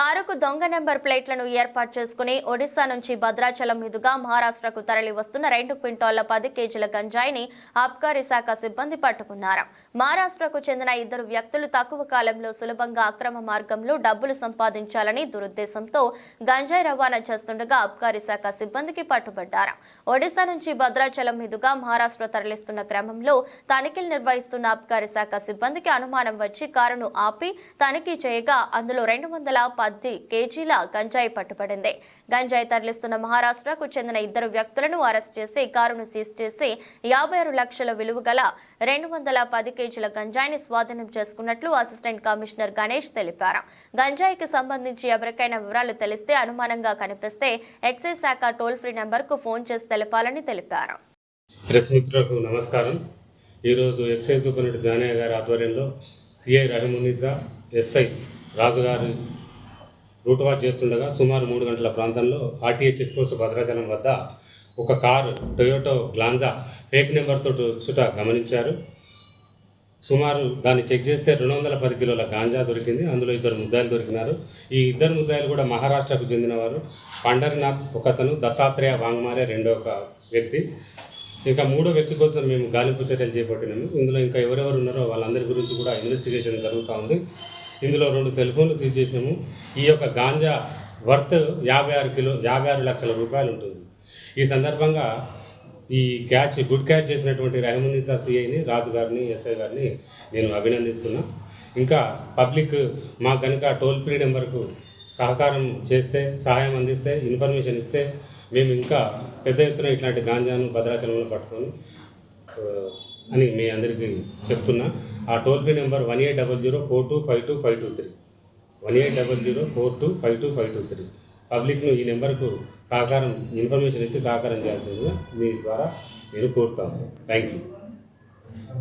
కారుకు దొంగ నెంబర్ ప్లేట్లను ఏర్పాటు చేసుకుని ఒడిశా నుంచి భద్రాచలం మీదుగా మహారాష్ట్రకు తరలి వస్తున్న రెండు క్వింటాళ్ళ పది కేజీల గంజాయిని ఆబ్కారీ శాఖ సిబ్బంది పట్టుకున్నారు. మహారాష్ట్రకు చెందిన ఇద్దరు వ్యక్తులు తక్కువ కాలంలో సులభంగా అక్రమ మార్గంలో డబ్బులు సంపాదించాలని దురుద్దేశంతో గంజాయి రవాణా చేస్తుండగా ఆబ్కారీ శాఖ సిబ్బందికి పట్టుబడ్డారు. ఒడిశా నుంచి భద్రాచలం మీదుగా మహారాష్ట్ర తరలిస్తున్న క్రమంలో తనిఖీలు నిర్వహిస్తున్న ఆబ్కారీ శాఖ సిబ్బందికి అనుమానం వచ్చి కారును ఆపి తనిఖీ చేయగా అందులో రెండు వందల పది కేజీల గంజాయి పట్టుబడింది. గంజాయి తరలిస్తున్న మహారాష్ట్రకు చెందిన ఇద్దరు వ్యక్తులను అరెస్ట్ చేసి కారును సీజ్ చేసి యాభై ఆరు లక్షల విలువ గల రెండు వందల పది కేజీల గంజాయిని స్వాధీనం చేసుకున్నట్లు అసిస్టెంట్ కమిషనర్ గణేష్ తెలిపారు. గంజాయికి సంబంధించి ఎవరికైనా వివరాలు తెలిస్తే అనుమానంగా కనిపిస్తే ఎక్సైజ్ శాఖ టోల్ ఫ్రీ నెంబర్కు ఫోన్ చేసి తెలపాలని తెలిపారు. ప్రెస్ మిత్రులకు నమస్కారం. ఈరోజు ఎక్సైజ్ సూపరింటెండెంట్ జానయ్య గారి ఆధ్వర్యంలో సిఐ రహమునిజా ఎస్ఐ రాజుగారి రూట్ వాచ్ చేస్తుండగా సుమారు మూడు గంటల ప్రాంతంలో ఆర్టీఏ చెక్ పోస్ట్ భద్రాచలం వద్ద ఒక కారు టొయోటో గ్లాంజా ఫేక్ నెంబర్తో చుట గమనించారు. సుమారు దాన్ని చెక్ చేస్తే రెండు వందల పది కిలోల గాంజా దొరికింది. అందులో ఇద్దరు ముద్దాయిలు దొరికినారు. ఈ ఇద్దరు ముద్దాయిలు కూడా మహారాష్ట్రకు చెందినవారు. పండరినాథ్ ఒకతను దత్తాత్రేయ వాంగ్మారే రెండో ఒక వ్యక్తి. ఇంకా మూడో వ్యక్తి కోసం మేము గాలింపు చర్యలు చేపట్టినాము. ఇందులో ఇంకా ఎవరెవరు ఉన్నారో వాళ్ళందరి గురించి కూడా ఇన్వెస్టిగేషన్ జరుగుతూ ఉంది. ఇందులో రెండు సెల్ ఫోన్లు సీజ్ చేసినాము. ఈ యొక్క గాంజా వర్త్ యాభై ఆరు కిలో యాభై ఆరు లక్షల రూపాయలు ఉంటుంది. ఈ సందర్భంగా ఈ క్యాచ్ గుడ్ క్యాచ్ చేసినటువంటి రహమునిసా సిఐని రాజు గారిని ఎస్ఐ గారిని నేను అభినందిస్తున్నా. ఇంకా పబ్లిక్ మాకు కనుక టోల్ ఫ్రీ నెంబర్కు సహకారం చేస్తే సహాయం అందిస్తే ఇన్ఫర్మేషన్ ఇస్తే మేము ఇంకా పెద్ద ఎత్తున ఇట్లాంటి గాంజాను భద్రాచలంలో పట్టుకొని అని మీ అందరికీ చెప్తున్నా. ఆ toll free number one eight double zero four two five two five two three. One eight double zero four two five two five two three. పబ్లిక్ను ఈ నెంబర్కు సహకారం ఇన్ఫర్మేషన్ ఇచ్చి సహకారం చేయాల్సిందిగా మీ ద్వారా నేను కోరుతాను. Thank you